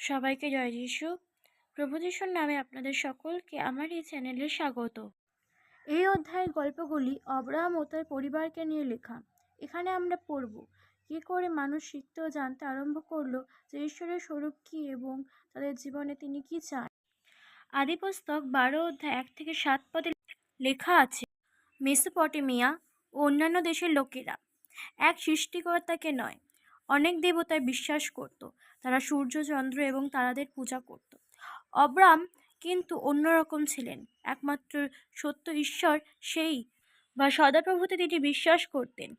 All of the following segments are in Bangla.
সবাইকে জয় যিশু। প্রভু যিশুর নামে আপনাদের সকলকে আমার এই চ্যানেলে স্বাগত। এই অধ্যায়ের গল্পগুলি অব্রাহাম ও তার পরিবারকে নিয়ে লেখা। এখানে আমরা পড়ব, কী করে মানুষ শিখতে জানতে আরম্ভ করল যে ঈশ্বরের স্বরূপ কী এবং তাদের জীবনে তিনি কী চান। আদিপুস্তক বারো অধ্যায় এক থেকে সাত পদে লেখা আছে, মেসোপটেমিয়া ও অন্যান্য দেশের লোকেরা এক সৃষ্টিকর্তাকে নয়, অনেক দেবতায় বিশ্বাস করত। তারা সূর্য, চন্দ্র এবং তারাদের পূজা করত। অব্রাম কিন্তু অন্যরকম ছিলেন। একমাত্র সত্য ঈশ্বর সেই বা সদাপ্রভুতে তিনি বিশ্বাস করতেন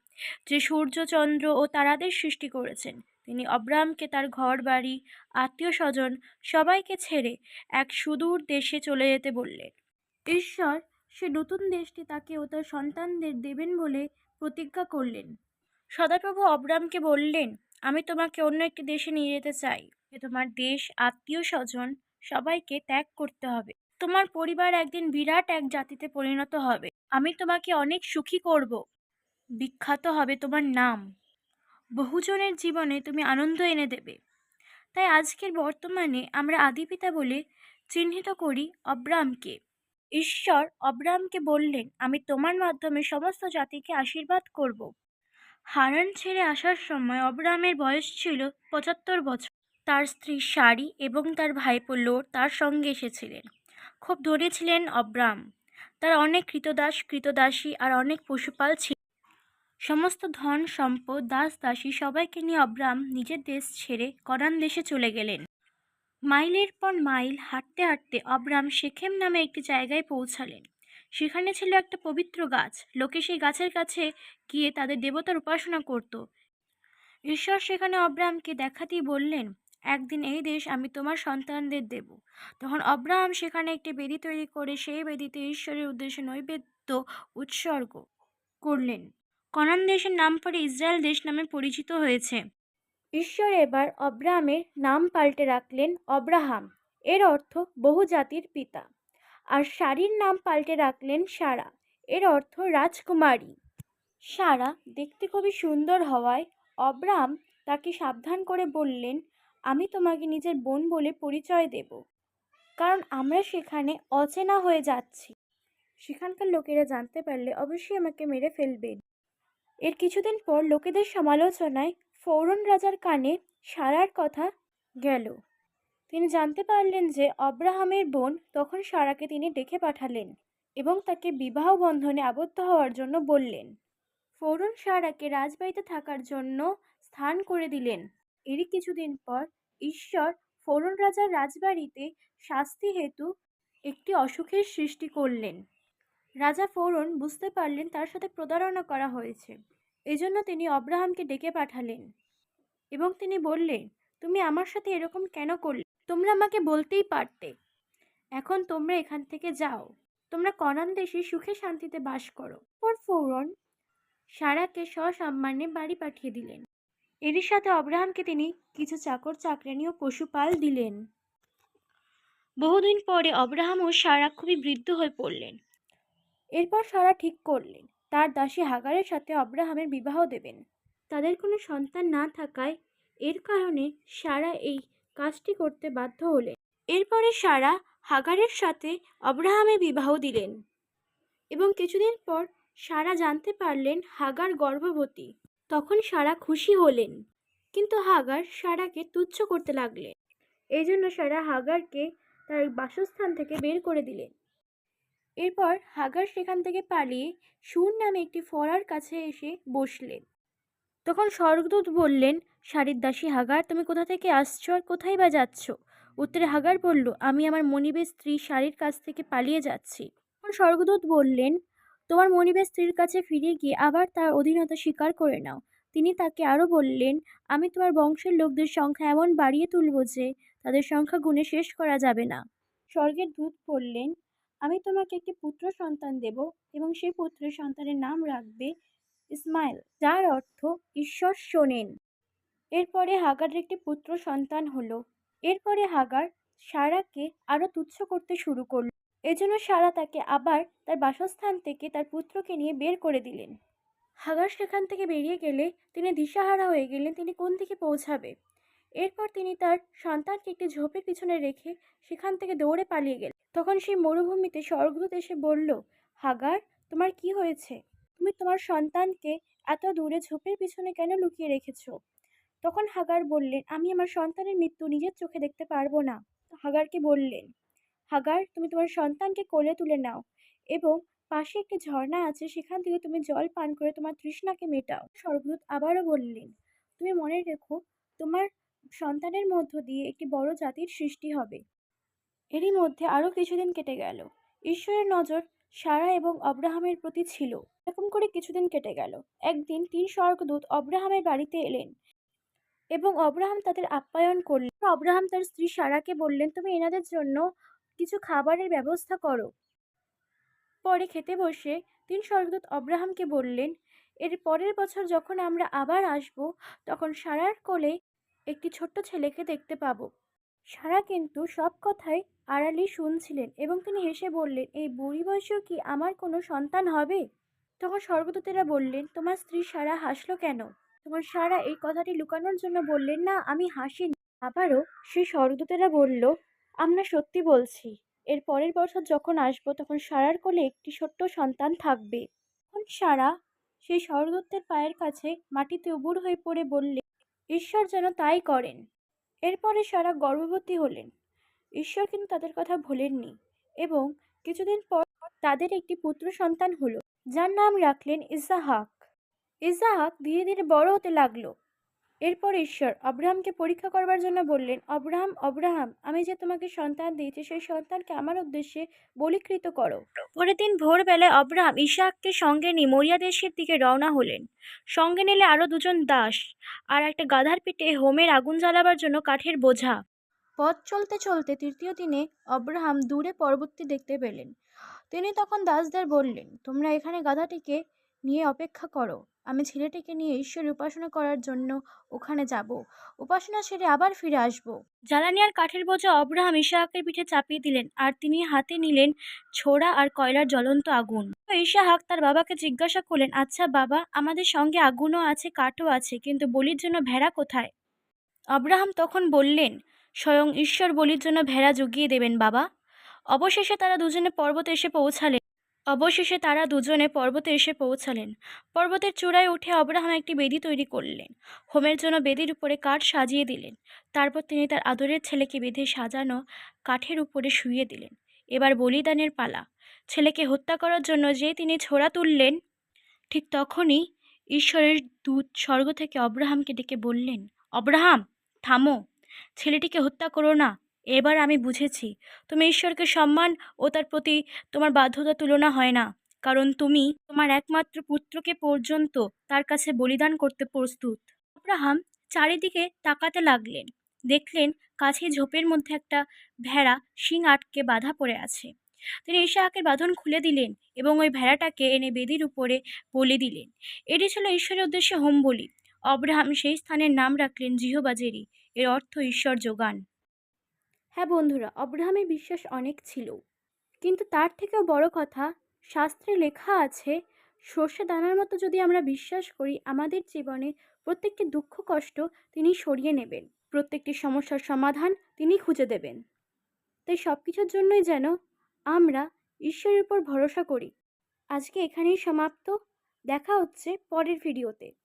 যে সূর্য, চন্দ্র ও তারাদের সৃষ্টি করেছেন। তিনি অব্রামকে তার ঘর, বাড়ি, আত্মীয় স্বজন সবাইকে ছেড়ে এক সুদূর দেশে চলে যেতে বললেন। ঈশ্বর সে নতুন দেশটি তাকে ও তার সন্তানদের দেবেন বলে প্রতিজ্ঞা করলেন। সদাপ্রভু অব্রামকে বললেন আমি তোমাকে অন্য একটি দেশে নিয়ে যেতে চাই। যে তোমার দেশ, আত্মীয় স্বজন, সবাইকে ত্যাগ করতে হবে। তোমার পরিবার একদিন বিরাট এক জাতিতে পরিণত হবে। আমি তোমাকে অনেক সুখী করব। বিখ্যাত হবে তোমার নাম। বহুজনের জীবনে তুমি আনন্দ এনে দেবে। তাই আজকের বর্তমানে আমরা আদিপিতা বলে চিহ্নিত করি অব্রামকে ঈশ্বর অব্রামকে বললেন, আমি তোমার মাধ্যমে সমস্ত জাতিকে আশীর্বাদ করব। হারান ছেড়ে আসার সময় অব্রামের বয়স ছিল পঁচাত্তর বছর। তার স্ত্রী শাড়ি এবং তার ভাইপো লোর তার সঙ্গে এসেছিলেন। খুব ধনী ছিলেন অব্রাম। তার অনেক কৃতদাস, কৃতদাসী আর অনেক পশুপাল ছিল। সমস্ত ধন, সম্পদ, দাস, দাসী সবাইকে নিয়ে অব্রাম নিজের দেশ ছেড়ে করান দেশে চলে গেলেন। মাইলের পর মাইল হাঁটতে হাঁটতে অব্রাম শেখেম নামে একটি জায়গায় পৌঁছালেন। সেখানে ছিল একটা পবিত্র গাছ। লোকে সেই গাছের কাছে গিয়ে তাদের দেবতার উপাসনা করত। ঈশ্বর সেখানে অব্রাহামকে দেখাতেই বললেন, একদিন এই দেশ আমি তোমার সন্তানদের দেব। তখন অব্রাহাম সেখানে একটি বেদি তৈরি করে সেই বেদিতে ঈশ্বরের উদ্দেশ্যে নৈবেদ্য উৎসর্গ করলেন। কনান দেশের নাম পরে ইসরায়েল দেশ নামে পরিচিত হয়েছে। ঈশ্বর এবার অব্রাহামের নাম পাল্টে রাখলেন অব্রাহাম। এর অর্থ বহু জাতির পিতা। আর শাড়ির নাম পাল্টে রাখলেন সারা। এর অর্থ রাজকুমারী। সারা দেখতে খুবই সুন্দর হওয়ায় অব্রাম তাকে সাবধান করে বললেন, আমি তোমাকে নিজের বোন বলে পরিচয় দেব। কারণ আমরা সেখানে অচেনা হয়ে যাচ্ছি। সেখানকার লোকেরা জানতে পারলে অবশ্যই আমাকে মেরে ফেলবেন এর কিছুদিন পর লোকেদের সমালোচনায় ফৌরন রাজার কানে সারার কথা গেল। তিনি জানতে পারলেন যে অব্রাহামের বোন তখন সারাকে তিনি ডেকে পাঠালেন এবং তাকে বিবাহ বন্ধনে আবদ্ধ হওয়ার জন্য বললেন। ফৌরন সারাকে রাজবাড়িতে থাকার জন্য স্থান করে দিলেন। এরই কিছুদিন পর ঈশ্বর ফৌরন রাজার রাজবাড়িতে শাস্তি হেতু একটি অসুখের সৃষ্টি করলেন। রাজা ফৌরন বুঝতে পারলেন তার সাথে প্রতারণা করা হয়েছে। এজন্য তিনি অব্রাহামকে ডেকে পাঠালেন এবং তিনি বললেন, তুমি আমার সাথে এরকম কেন করলে? তোমরা আমাকে বলতেই পারতে। এখন তোমরা এখান থেকে যাও। তোমরা কনান দেশে সুখে শান্তিতে বাস করো। পর ফৌরন সারাকে সসম্মানে বাড়ি পাঠিয়ে দিলেন। এরই সাথে অব্রাহামকে তিনি কিছু চাকর, চাকরানি ও পশুপাল দিলেন। বহুদিন পরে অব্রাহাম ও সারা খুবই বৃদ্ধ হয়ে পড়লেন। এরপর সারা ঠিক করলেন। তার দাসী হাগারের সাথে অব্রাহামের বিবাহ দেবেন। তাদের কোনো সন্তান না থাকায় এর কারণে সারা এই কাজটি করতে বাধ্য হলেন। এরপরে সারা হাগারের সাথে অব্রাহামে বিবাহ দিলেন এবং কিছুদিন পর সারা জানতে পারলেন হাগার গর্ভবতী। তখন সারা খুশি হলেন, কিন্তু হাগার সারাকে তুচ্ছ করতে লাগলেন। এই জন্য সারা হাগারকে তার বাসস্থান থেকে বের করে দিলেন। এরপর হাগার সেখান থেকে পালিয়ে সুর নামে একটি ফরার কাছে এসে বসলেন। তখন স্বর্গদূত বললেন শাড়ির দাসী হাগার, তুমি কোথা থেকে আসছো আর কোথায় বা যাচ্ছ? উত্তরে হাগার বলল, আমি আমার মনিবের স্ত্রী শাড়ির কাছ থেকে পালিয়ে যাচ্ছি। তখন স্বর্গদূত বললেন, তোমার মনিবের স্ত্রীর কাছে ফিরে গিয়ে আবার তার অধীনতা স্বীকার করে নাও। তিনি তাকে আরও বললেন, আমি তোমার বংশের লোকদের সংখ্যা এমন বাড়িয়ে তুলব যে তাদের সংখ্যা গুণে শেষ করা যাবে না। স্বর্গের দূত বললেন, আমি তোমাকে একটি পুত্র সন্তান দেব এবং সেই পুত্রের সন্তানের নাম রাখবে ইসমাইল, যার অর্থ ঈশ্বর শোনেন। এরপরে হাগারের একটি পুত্র সন্তান হলো। এরপরে হাগার সারাকে আরও তুচ্ছ করতে শুরু করল। এজন্য সারা তাকে আবার তার বাসস্থান থেকে তার পুত্রকে নিয়ে বের করে দিলেন। হাগার সেখান থেকে বেরিয়ে গেলে তিনি দিশাহারা হয়ে গেলেন, তিনি কোন দিকে পৌঁছাবে? এরপর তিনি তার সন্তানকে একটি ঝোপের পিছনে রেখে সেখান থেকে দৌড়ে পালিয়ে গেলেন। তখন সেই মরুভূমিতে স্বর্গদূত এসে বলল, হাগার, তোমার কি হয়েছে? তুমি তোমার সন্তানকে এত দূরে ঝোপের পিছনে কেন লুকিয়ে রেখেছো? তখন হাগার বললেন, আমি আমার সন্তানের মৃত্যু নিজের চোখে দেখতে পারব না। হাগারকে বললেন, হাগার, তুমি তোমার সন্তানকে কোলে তুলে নাও এবং পাশে একটি ঝর্ণা আছে, সেখান থেকে তুমি জল পান করে তোমার তৃষ্ণাকে মেটাও। স্বর্গদূত আবারও বললেন, তুমি মনে রেখো, তোমার সন্তানের মধ্য দিয়ে একটি বড় জাতির সৃষ্টি হবে। এরই মধ্যে আরও কিছুদিন কেটে গেল। ঈশ্বরের নজর সারা এবং অব্রাহামের প্রতি ছিল। এরকম করে কিছুদিন কেটে গেল। একদিন তিন স্বর্গদূত অব্রাহামের বাড়িতে এলেন। এবং অব্রাহাম তাদের আপ্যায়ন করলেন। অব্রাহাম তার স্ত্রী সারাকে বললেন, তুমি এনাদের জন্য কিছু খাবারের ব্যবস্থা করো। পরে খেতে বসে তিন স্বর্গদূত অব্রাহামকে বললেন, এর পরের বছর যখন আমরা আবার আসব, তখন সারার কোলে একটি ছোট্ট ছেলেকে দেখতে পাবো। সারা কিন্তু সব কথাই আড়ালে শুনছিলেন এবং তিনি হেসে বললেন, এই বুড়ি বয়সেও কি আমার কোনো সন্তান হবে? তখন স্বর্গদূতেরা বললেন, তোমার স্ত্রী সারা হাসলো কেন? তোমার সারা এই কথাটি লুকানোর জন্য বললেন না, আমি হাসিনি আবারও সেই স্বর্গদূতেরা বলল, আমরা সত্যি বলছি, এর পরের বছর যখন আসব তখন সারার কোলে একটি ছোট্ট সন্তান থাকবে। তখন সারা সেই স্বর্গদূতের পায়ের কাছে মাটিতে উবুর হয়ে পড়ে বললে, ঈশ্বর যেন তাই করেন। এরপরে সারা গর্ভবতী হলেন। ঈশ্বর কিন্তু তাদের কথা ভোলেননি এবং কিছুদিন পর তাদের একটি পুত্র সন্তান হলো, যার নাম রাখলেন ইসাহাক। ইসাহাক ধীরে ধীরে বড় হতে লাগল। এরপর ঈশ্বর অব্রাহামকে পরীক্ষা করবার জন্য বললেন অব্রাহাম অব্রাহাম আমি যে তোমাকে সন্তান দিয়েছি, সেই সন্তানকে আমার উদ্দেশ্যে বলিকৃত করো। পরের দিন ভোরবেলায় অব্রাহাম ইসাহাককে সঙ্গে নিয়ে মরিয়া দেশের দিকে রওনা হলেন। সঙ্গে নিলে আরও দুজন দাস আর একটা গাধার পিঠে হোমের আগুন জ্বালাবার জন্য কাঠের বোঝা। পথ চলতে চলতে তৃতীয় দিনে অব্রাহাম দূরে পর্বতটি দেখতে পেলেন। তিনি তখন দাসদের বললেন, তোমরা এখানে গাধাটিকে নিয়ে অপেক্ষা করো। আমি ছেলেটিকে নিয়ে ঈশ্বরের উপাসনা করার জন্য ওখানে যাব। উপাসনা সেরে আবার ফিরে আসব। জ্বালানি আর কাঠের বোঝা অব্রাহাম ইসাহাকের পিঠে চাপিয়ে দিলেন আর তিনি হাতে নিলেন ছোড়া আর কয়লার জ্বলন্ত আগুন। তো ইসাহাক তার বাবাকে জিজ্ঞাসা করলেন আচ্ছা বাবা, আমাদের সঙ্গে আগুনও আছে, কাঠও আছে, কিন্তু বলির জন্য ভেড়া কোথায়? অব্রাহাম তখন বললেন, স্বয়ং ঈশ্বর বলির জন্য ভেড়া জুগিয়ে দেবেন বাবা। অবশেষে তারা দুজনে পর্বতে এসে পৌঁছালেন। অবশেষে তারা দুজনে পর্বতে এসে পৌঁছালেন। পর্বতের চূড়ায় উঠে অব্রাহাম একটি বেদি তৈরি করলেন। হোমের জন্য বেদির উপরে কাঠ সাজিয়ে দিলেন। তারপর তিনি তার আদরের ছেলেকে বেঁধে সাজানো কাঠের উপরে শুইয়ে দিলেন। এবার বলিদানের পালা। ছেলেকে হত্যা করার জন্য যে তিনি ছোড়া তুললেন, ঠিক তখনই ঈশ্বরের দূত স্বর্গ থেকে অব্রাহামকে ডেকে বললেন, অব্রাহাম, থামো। ছেলেটিকে হত্যা করো না। এবার আমি বুঝেছি, তুমি ঈশ্বরকে সম্মান ও তার প্রতি তোমার বাধ্যতা তুলনা হয় না। কারণ তুমি তোমার একমাত্র পুত্রকে পর্যন্ত তার কাছে বলিদান করতে প্রস্তুত। আব্রাহাম চারিদিকে তাকাতে লাগলেন। দেখলেন কাছে ঝোপের মধ্যে একটা ভেড়া শিং আটকে বাধা পড়ে আছে। তিনি ইশাহাকের বাঁধন খুলে দিলেন এবং ওই ভেড়াটাকে এনে বেদির উপরে বলি দিলেন। এটি ছিল ঈশ্বরের উদ্দেশ্যে হোম বলি। অব্রাহাম সেই স্থানের নাম রাখলেন জিহবাজেরি। এর অর্থ ঈশ্বর যোগান। হ্যাঁ বন্ধুরা, অব্রাহামের বিশ্বাস অনেক ছিল। কিন্তু তার থেকেও বড় কথা, শাস্ত্রে লেখা আছে, সর্ষে দানার মতো যদি আমরা বিশ্বাস করি, আমাদের জীবনে প্রত্যেকটি দুঃখ, কষ্ট তিনি সরিয়ে নেবেন। প্রত্যেকটি সমস্যার সমাধান তিনি খুঁজে দেবেন। তাই সব কিছুর জন্যই যেন আমরা ঈশ্বরের উপর ভরসা করি। আজকে এখানেই সমাপ্ত। দেখা হচ্ছে পরের ভিডিওতে।